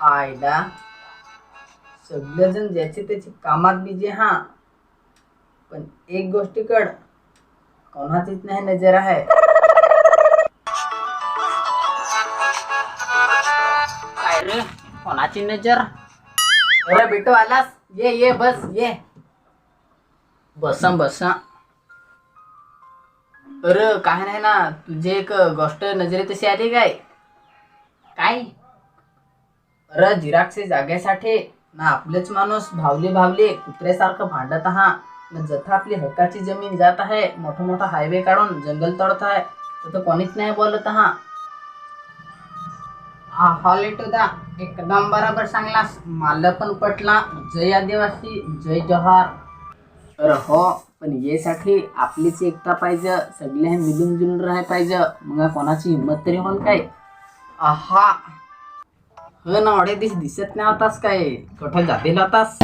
आयला सगळेजण ज्याची त्याची कामात बिजी हा. पण एक गोष्टीकड कोणाचीच नाही नजर आहे. कोणाची नजर? अरे बेटो आलास? ये ये बस ये. बसा बसा. अरे काय नाही ना तुझी एक गोष्ट नजरे तशी आली काय? काय? अरे जिराक्सच्या जागेसाठी ना आपलेच माणूस भावले भावले कुत्र्यासारखं भांडत आहा. न जथा आपली हक्काची जमीन जात आहे मोठा मोठा हायवे काढून जंगल तोडत आहे तर कोणीच नाही बोलत आहा. हा हॉलिटुदा एकदम बरोबर सांगलास. मला पण पटला. जय आदिवासी जय जोहार. तर हो पण यासाठी आपलीच एकता पाहिजे. सगळे मिळून जुळून राहाय पाहिजे. मग कोणाची हिंमत तरी होईल काय? आहा. हो ना अडे दिवस दिसत नाही होतास काय? कुठं जातील होतास.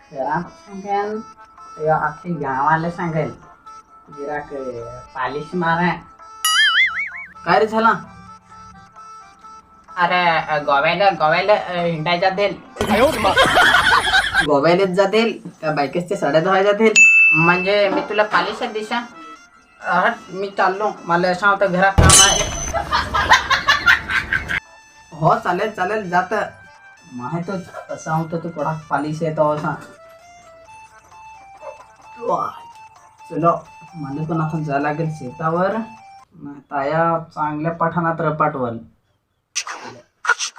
खरा सांगेन. तेव्हा अख्खे गावाला सांगेल. गिराक पालिश मारा काय रे झाला? अरे गोव्याला गोव्याला हिंडाय जातील. गोव्यालाच जातील का बायकेसच्या साड्या धुवाय जातील. म्हणजे मी तुला पालिशात दिशा हट मी चाललो. मला असं होतं घरात काम आहे. हो चालेल चालेल जात. माहितच असा होतं तू कोणा पालिश येतो असा. चलो मला पण आता जायला लागेल शेतावर. ताया चांगल्या पठाणात रपाटवल. Achoo.